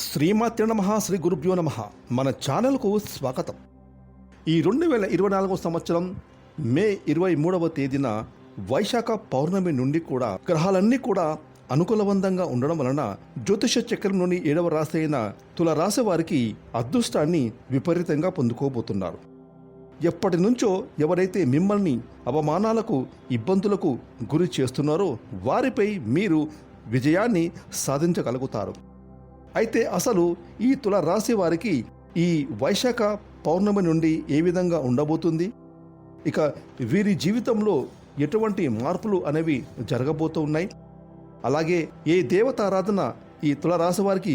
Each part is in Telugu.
శ్రీమాత్రి నమ శ్రీ గురుభ్యో నమ. మన ఛానల్కు స్వాగతం. ఈ రెండు వేల ఇరవై నాలుగవ సంవత్సరం మే ఇరవై మూడవ తేదీన వైశాఖ పౌర్ణమి నుండి కూడా గ్రహాలన్నీ కూడా అనుకూలవంతంగా ఉండడం వలన జ్యోతిష చక్రంలోని ఏడవ రాశి అయిన తుల రాశి వారికి అదృష్టాన్ని విపరీతంగా పొందుకోబోతున్నారు. ఎప్పటి నుంచో ఎవరైతే మిమ్మల్ని అవమానాలకు ఇబ్బందులకు గురి చేస్తున్నారో వారిపై మీరు విజయాన్ని సాధించగలుగుతారు. అయితే అసలు ఈ తుల రాశి వారికి ఈ వైశాఖ పౌర్ణమి నుండి ఏ విధంగా ఉండబోతుంది? ఇక వీరి జీవితంలో ఎటువంటి మార్పులు అనేవి జరగబోతూ ఉన్నాయి. అలాగే ఏ దేవతారాధన ఈ తులరాశి వారికి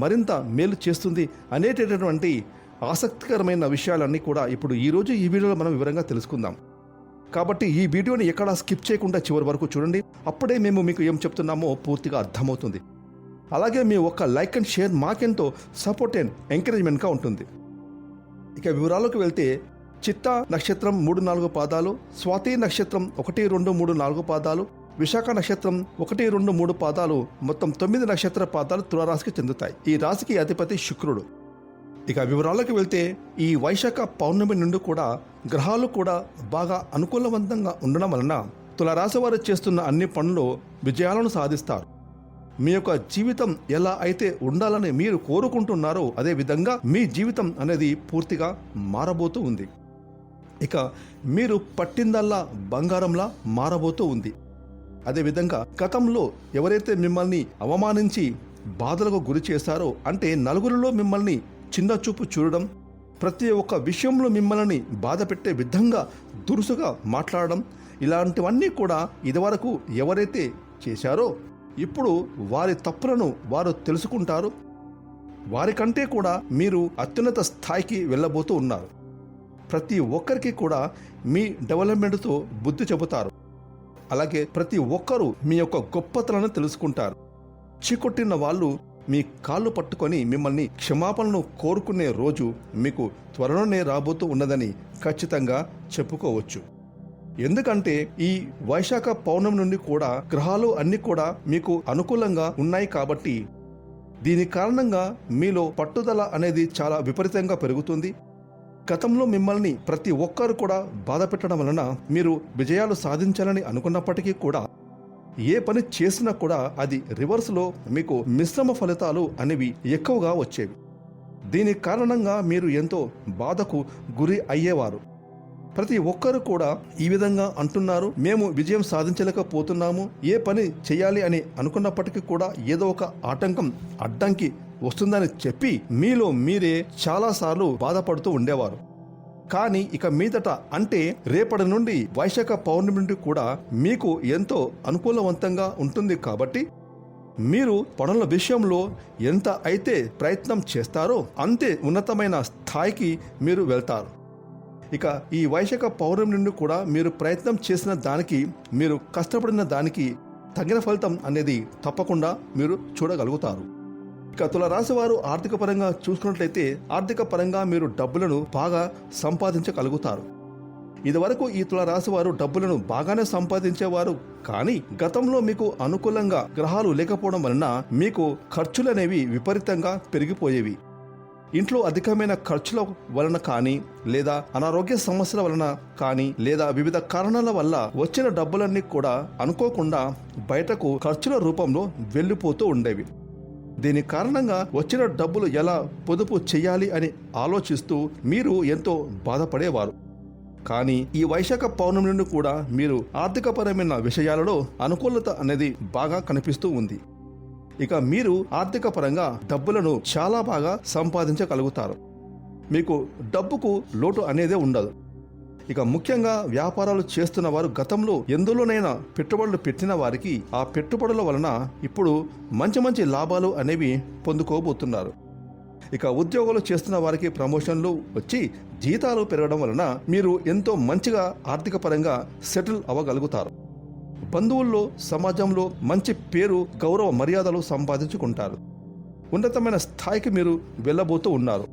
మరింత మేలు చేస్తుంది అనేటటువంటి ఆసక్తికరమైన విషయాలన్నీ కూడా ఇప్పుడు ఈరోజు ఈ వీడియోలో మనం వివరంగా తెలుసుకుందాం. కాబట్టి ఈ వీడియోని ఎక్కడా స్కిప్ చేయకుండా చివరి వరకు చూడండి. అప్పుడే మేము మీకు ఏం చెప్తున్నామో పూర్తిగా అర్థమవుతుంది. అలాగే మీ ఒక్క లైక్ అండ్ షేర్ మాకెంతో సపోర్ట్ అండ్ ఎంకరేజ్మెంట్గా ఉంటుంది. ఇక వివరాలకు వెళ్తే చిత్తా నక్షత్రం మూడు నాలుగు పాదాలు స్వాతి నక్షత్రం ఒకటి రెండు మూడు నాలుగు పాదాలు విశాఖ నక్షత్రం ఒకటి రెండు మూడు పాదాలు మొత్తం తొమ్మిది నక్షత్ర పాదాలు తులారాశికి చెందుతాయి. ఈ రాశికి అధిపతి శుక్రుడు. ఇక వివరాలకు వెళ్తే ఈ వైశాఖ పౌర్ణమి నుండి కూడా గ్రహాలు కూడా బాగా అనుకూలవంతంగా ఉండడం వలన తులరాశి వారు చేస్తున్న అన్ని పనులు విజయాలను సాధిస్తారు. మీ యొక్క జీవితం ఎలా అయితే ఉండాలని మీరు కోరుకుంటున్నారో అదే విధంగా మీ జీవితం అనేది పూర్తిగా మారబోతూ ఉంది. ఇక మీరు పట్టిందల్లా బంగారంలా మారబోతూ ఉంది. అదేవిధంగా గతంలో ఎవరైతే మిమ్మల్ని అవమానించి బాధలకు గురి చేశారో అంటే నలుగురిలో మిమ్మల్ని చిన్న చూపు చూడడం ప్రతి ఒక్క విషయంలో మిమ్మల్ని బాధ పెట్టే విధంగా దురుసుగా మాట్లాడడం ఇలాంటివన్నీ కూడా ఇదివరకు ఎవరైతే చేశారో ఇప్పుడు వారి తప్పులను వారు తెలుసుకుంటారు. వారికంటే కూడా మీరు అత్యున్నత స్థాయికి వెళ్ళబోతూ ఉన్నారు. ప్రతి ఒక్కరికి కూడా మీ డెవలప్మెంట్తో బుద్ధి చెబుతారు. అలాగే ప్రతి ఒక్కరూ మీ యొక్క గొప్పతలను తెలుసుకుంటారు. చీకొట్టిన వాళ్ళు మీ కాళ్ళు పట్టుకొని మిమ్మల్ని క్షమాపణను కోరుకునే రోజు మీకు త్వరలోనే రాబోతూ ఉన్నదని ఖచ్చితంగా చెప్పుకోవచ్చు. ఎందుకంటే ఈ వైశాఖ పౌర్ణమి నుండి కూడా గ్రహాలు అన్ని కూడా మీకు అనుకూలంగా ఉన్నాయి కాబట్టి దీని కారణంగా మీలో పట్టుదల అనేది చాలా విపరీతంగా పెరుగుతుంది. గతంలో మిమ్మల్ని ప్రతి ఒక్కరు కూడా బాధ పెట్టడం వలన మీరు విజయాలు సాధించాలని అనుకున్నప్పటికీ కూడా ఏ పని చేసినా కూడా అది రివర్స్లో మీకు మిశ్రమ ఫలితాలు అనేవి ఎక్కువగా వచ్చేవి. దీని కారణంగా మీరు ఎంతో బాధకు గురి అయ్యేవారు. ప్రతి ఒక్కరు కూడా ఈ విధంగా అంటున్నారు మేము విజయం సాధించలేకపోతున్నాము ఏ పని చేయాలి అని అనుకున్నప్పటికీ కూడా ఏదో ఒక ఆటంకం అడ్డంకి వస్తుందని చెప్పి మీలో మీరే చాలాసార్లు బాధపడుతూ ఉండేవారు. కానీ ఇక మీదట అంటే రేపటి నుండి వైశాఖ పౌర్ణమి నుండి కూడా మీకు ఎంతో అనుకూలవంతంగా ఉంటుంది కాబట్టి మీరు పనుల విషయంలో ఎంత అయితే ప్రయత్నం చేస్తారో అంతే ఉన్నతమైన స్థాయికి మీరు వెళ్తారు. ఇక ఈ వైశాఖ పౌర్ణమి నుండి కూడా మీరు ప్రయత్నం చేసిన దానికి మీరు కష్టపడిన దానికి తగిన ఫలితం అనేది తప్పకుండా మీరు చూడగలుగుతారు. ఇక తుల రాశి వారు ఆర్థిక పరంగా చూసుకున్నట్లయితే ఆర్థిక పరంగా మీరు డబ్బులను బాగా సంపాదించగలుగుతారు. ఇదివరకు ఈ తుల రాశి వారు డబ్బులను బాగానే సంపాదించేవారు కానీ గతంలో మీకు అనుకూలంగా గ్రహాలు లేకపోవడం వలన మీకు ఖర్చులనేవి విపరీతంగా పెరిగిపోయేవి. ఇంట్లో అధికమైన ఖర్చుల వలన కానీ లేదా అనారోగ్య సమస్యల వలన కానీ లేదా వివిధ కారణాల వల్ల వచ్చిన డబ్బులన్నీ కూడా అనుకోకుండా బయటకు ఖర్చుల రూపంలో వెళ్ళిపోతూ ఉండేవి. దీని కారణంగా వచ్చిన డబ్బులు ఎలా పొదుపు చేయాలి అని ఆలోచిస్తూ మీరు ఎంతో బాధపడేవారు. కానీ ఈ వైశాఖ పౌర్ణమి నుండి కూడా మీరు ఆర్థికపరమైన విషయాలలో అనుకూలత అనేది బాగా కనిపిస్తూ ఉంది. ఇక మీరు ఆర్థిక పరంగా డబ్బులను చాలా బాగా సంపాదించగలుగుతారు. మీకు డబ్బుకు లోటు అనేదే ఉండదు. ఇక ముఖ్యంగా వ్యాపారాలు చేస్తున్న వారు గతంలో ఎందులోనైనా పెట్టుబడులు పెట్టిన వారికి ఆ పెట్టుబడుల వలన ఇప్పుడు మంచి మంచి లాభాలు అనేవి పొందుకోబోతున్నారు. ఇక ఉద్యోగాలు చేస్తున్న వారికి ప్రమోషన్లు వచ్చి జీతాలు పెరగడం వలన మీరు ఎంతో మంచిగా ఆర్థిక పరంగా సెటిల్ అవ్వగలుగుతారు. బంధువుల్లో సమాజంలో మంచి పేరు గౌరవ మర్యాదలు సంపాదించుకుంటారు. ఉన్నతమైన స్థాయికి మీరు వెళ్ళబోతూ ఉన్నారు.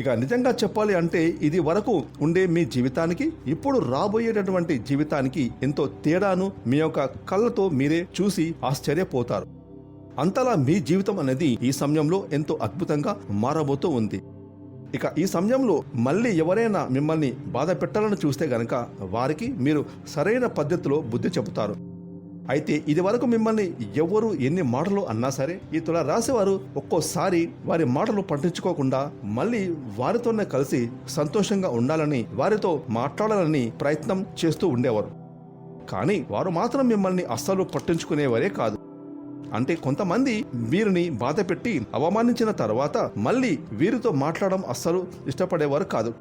ఇక నిజంగా చెప్పాలి అంటే ఇది వరకు ఉండే మీ జీవితానికి ఇప్పుడు రాబోయేటటువంటి జీవితానికి ఎంతో తేడాను మీ యొక్క కళ్ళతో మీరే చూసి ఆశ్చర్యపోతారు. అంతలా మీ జీవితం అనేది ఈ సమయంలో ఎంతో అద్భుతంగా మారబోతూ ఉంది. ఇక ఈ సమయంలో మళ్ళీ ఎవరైనా మిమ్మల్ని బాధ పెట్టాలని చూస్తే గనక వారికి మీరు సరైన పద్ధతిలో బుద్ధి చెబుతారు. అయితే ఇది వరకు మిమ్మల్ని ఎవరు ఎన్ని మాటలు అన్నా సరే ఈ తుల రాసేవారు ఒక్కోసారి వారి మాటలు పట్టించుకోకుండా మళ్ళీ వారితోనే కలిసి సంతోషంగా ఉండాలని వారితో మాట్లాడాలని ప్రయత్నం చేస్తూ ఉండేవారు. కానీ వారు మాత్రం మిమ్మల్ని అస్సలు పట్టించుకునేవారే కాదు. అంటే కొంతమంది వీరిని బాధ పెట్టి అవమానించిన తర్వాత మళ్ళీ వీరితో మాట్లాడడం అస్సలు ఇష్టపడేవారు కాదు.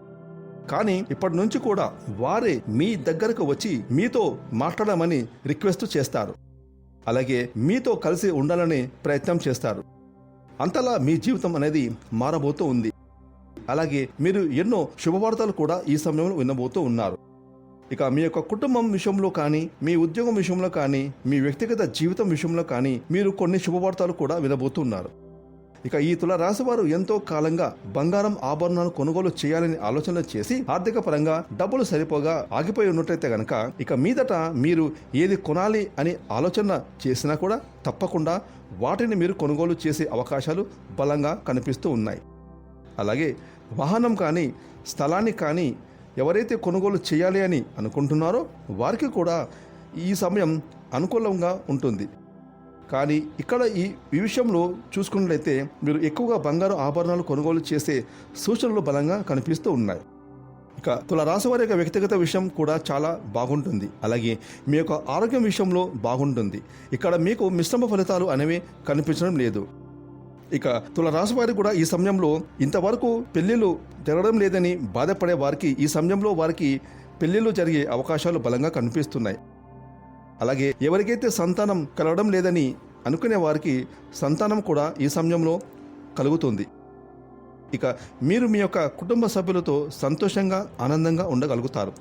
కానీ ఇప్పటి నుంచి కూడా వారే మీ దగ్గరకు వచ్చి మీతో మాట్లాడమని రిక్వెస్ట్ చేస్తారు. అలాగే మీతో కలిసి ఉండాలని ప్రయత్నం చేస్తారు. అంతలా మీ జీవితం అనేది మారబోతూ ఉంది. అలాగే మీరు ఎన్నో శుభవార్తలు కూడా ఈ సమయంలో వినబోతూ ఉన్నారు. ఇక మీ యొక్క కుటుంబం విషయంలో కానీ మీ ఉద్యోగం విషయంలో కానీ మీ వ్యక్తిగత జీవితం విషయంలో కానీ మీరు కొన్ని శుభవార్తలు కూడా వినబోతున్నారు. ఇక ఈ తుల రాశివారు ఎంతో కాలంగా బంగారం ఆభరణాలు కొనుగోలు చేయాలని ఆలోచన చేసి ఆర్థిక పరంగా డబ్బులు సరిపోగా ఆగిపోయి ఉన్నట్టయితే గనక ఇక మీదట మీరు ఏది కొనాలి అని ఆలోచన చేసినా కూడా తప్పకుండా వాటిని మీరు కొనుగోలు చేసే అవకాశాలు బలంగా కనిపిస్తూ ఉన్నాయి. అలాగే వాహనం కానీ స్థలాన్ని కానీ ఎవరైతే కొనుగోలు చేయాలి అని అనుకుంటున్నారో వారికి కూడా ఈ సమయం అనుకూలంగా ఉంటుంది. కానీ ఇక్కడ ఈ ఈ విషయంలో చూసుకున్నట్లయితే మీరు ఎక్కువగా బంగారు ఆభరణాలు కొనుగోలు చేసే సూచనలు బలంగా కనిపిస్తూ ఉన్నాయి. ఇక తుల వారి యొక్క వ్యక్తిగత విషయం కూడా చాలా బాగుంటుంది. అలాగే మీ యొక్క ఆరోగ్యం విషయంలో బాగుంటుంది. ఇక్కడ మీకు మిశ్రమ ఫలితాలు అనేవి కనిపించడం లేదు. ఇక తుల రాశి వారికి కూడా ఈ సమయంలో ఇంతవరకు పెళ్ళిళ్ళు జరగడం లేదని బాధపడే వారికి ఈ సమయంలో వారికి పెళ్ళిళ్ళు జరిగే అవకాశాలు బలంగా కనిపిస్తున్నాయి. అలాగే ఎవరికైతే సంతానం కలగడం లేదని అనుకునే వారికి సంతానం కూడా ఈ సమయంలో కలుగుతుంది. ఇక మీరు మీ యొక్క కుటుంబ సభ్యులతో సంతోషంగా ఆనందంగా ఉండగలుగుతారు.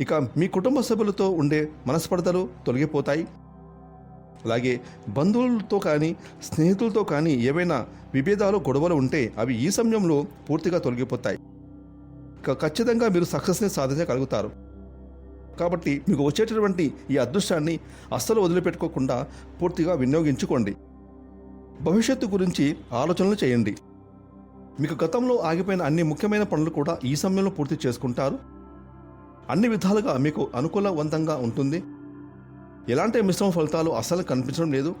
ఇక మీ కుటుంబ సభ్యులతో ఉండే మనస్పర్ధలు తొలగిపోతాయి. అలాగే బంధువులతో కానీ స్నేహితులతో కానీ ఏవైనా విభేదాలు గొడవలు ఉంటే అవి ఈ సమయంలో పూర్తిగా తొలగిపోతాయి. ఇక ఖచ్చితంగా మీరు సక్సెస్ని సాధించగలుగుతారు కాబట్టి మీకు వచ్చేటటువంటి ఈ అదృష్టాన్ని అస్సలు వదిలిపెట్టుకోకుండా పూర్తిగా వినియోగించుకోండి. భవిష్యత్తు గురించి ఆలోచనలు చేయండి. మీకు గతంలో ఆగిపోయిన అన్ని ముఖ్యమైన పనులు కూడా ఈ సమయంలో పూర్తి చేసుకుంటారు. అన్ని విధాలుగా మీకు అనుకూలవంతంగా ఉంటుంది. ఎలాంటి మిశ్రమ ఫలితాలు అస్సలు కనిపించడం లేదు.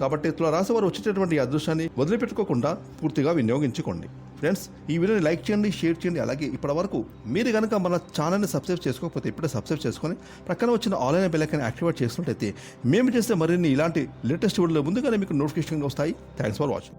కాబట్టి తులరాశి వారు వచ్చేటటువంటి అదృశ్యాన్ని అదృష్టాన్ని వదిలిపెట్టుకోకుండా పూర్తిగా వినియోగించుకోండి. ఫ్రెండ్స్ ఈ వీడియోని లైక్ చేయండి షేర్ చేయండి. అలాగే ఇప్పటి వరకు మీరు కనుక మన ఛానల్ని సబ్స్క్రైబ్ చేసుకోకపోతే ఇప్పుడే సబ్స్క్రైబ్ చేసుకొని ప్రక్కన వచ్చిన ఆన్లైన్ బెల్లైకన్ యాక్టివేట్ చేసినట్టయితే మేము చేసే మరిన్ని ఇలాంటి లేటెస్ట్ వీడియోలు ముందుగానే మీకు నోటిఫికేషన్ వస్తాయి. Thanks for watching